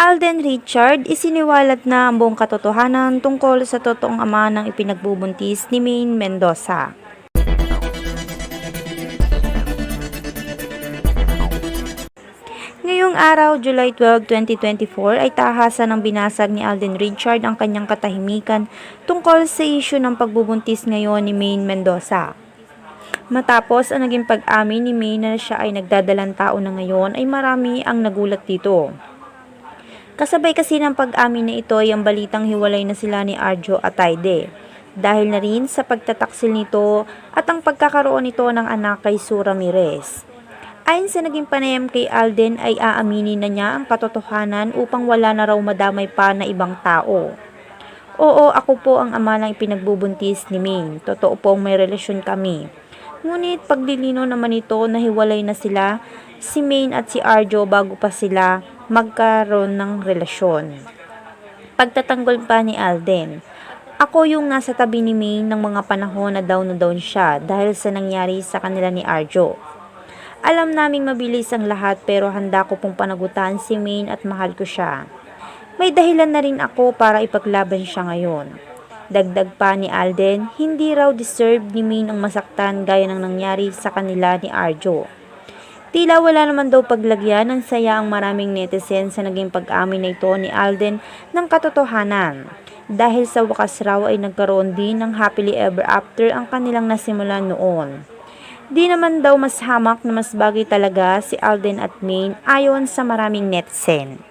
Alden Richard, isiniwalat na ang buong katotohanan tungkol sa totoong ama ng ipinagbubuntis ni Maine Mendoza. Ngayong araw, July 12, 2024, ay tahasan ng binasag ni Alden Richard ang kanyang katahimikan tungkol sa isyu ng pagbubuntis ngayon ni Maine Mendoza. Matapos ang naging pag-amin ni Maine na siya ay nagdadalang tao na ngayon ay marami ang nagulat dito. Kasabay kasi ng pag-amin na ito ay ang balitang hiwalay na sila ni Arjo Atayde. Dahil na rin sa pagtataksil nito at ang pagkakaroon nito ng anak kay Sura Ramirez. Ayon sa naging panayam kay Alden ay aaminin na niya ang katotohanan upang wala na raw madamay pa na ibang tao. Oo, ako po ang ama ng ipinagbubuntis ni Ming. Totoo pong may relasyon kami. Ngunit paglilino naman ito na hiwalay na sila, si Maine at si Arjo bago pa sila magkaroon ng relasyon. Pagtatanggol pa ni Alden, ako yung nasa tabi ni Maine ng mga panahon na down na down siya dahil sa nangyari sa kanila ni Arjo. Alam naming mabilis ang lahat pero handa ko pong panagutan si Maine at mahal ko siya. May dahilan na rin ako para ipaglaban siya ngayon. Dagdag pa ni Alden, hindi raw deserve ni Maine ang masaktan gaya ng nangyari sa kanila ni Arjo. Tila wala naman daw paglagyan ng saya ang maraming netizen sa naging pag-amin na ito ni Alden ng katotohanan. Dahil sa wakas raw ay nagkaroon din ng happily ever after ang kanilang nasimulan noon. Di naman daw mas hamak na mas bagay talaga si Alden at Maine ayon sa maraming netizen.